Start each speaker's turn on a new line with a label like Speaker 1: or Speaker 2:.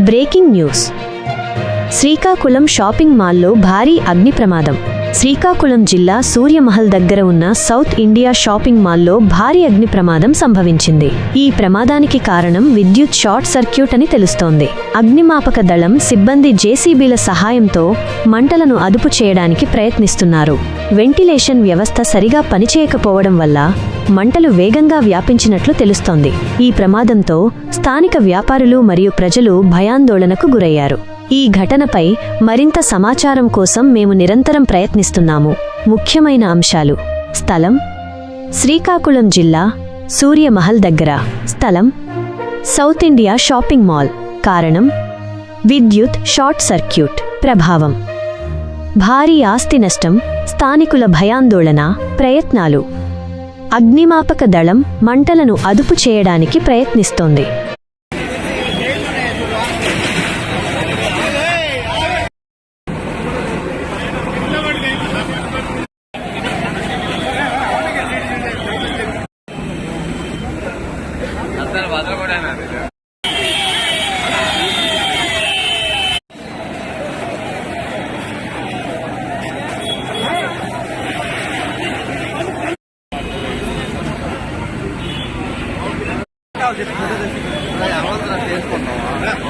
Speaker 1: Breaking news. Srikakulam shopping మాల్లో భారీ అగ్ని ప్రమాదం. శ్రీకాకుళం జిల్లా సూర్యమహల్ దగ్గర ఉన్న సౌత్ ఇండియా షాపింగ్ మాల్లో భారీ అగ్ని ప్రమాదం సంభవించింది. ఈ ప్రమాదానికి కారణం విద్యుత్ షార్ట్ సర్క్యూట్ అని తెలుస్తోంది. అగ్నిమాపక దళం సిబ్బంది జేసీబీల సహాయంతో మంటలను అదుపు చేయడానికి ప్రయత్నిస్తున్నారు. వెంటిలేషన్ వ్యవస్థ సరిగా పనిచేయకపోవడం వల్ల మంటలు వేగంగా వ్యాపించినట్లు తెలుస్తోంది. ఈ ప్రమాదంతో స్థానిక వ్యాపారులు మరియు ప్రజలు భయాందోళనకు గురయ్యారు. ఈ ఘటనపై మరింత సమాచారం కోసం మేము నిరంతరం ప్రయత్నిస్తున్నాము. ముఖ్యమైన అంశాలు. స్థలం. శ్రీకాకుళం జిల్లా సూర్యమహల్ దగ్గర. స్థలం. South India shopping mall. కారణం. విద్యుత్ షార్ట్ సర్క్యూట్. ప్రభావం. భారీ ఆస్తి నష్టం స్థానికుల భయాందోళన ప్రయత్నాలు. అగ్నిమాపక దళం మంటలను అదుపు చేయడానికి ప్రయత్నిస్తోంది.
Speaker 2: అసలు వదల కూడా చేసుకుంటావా?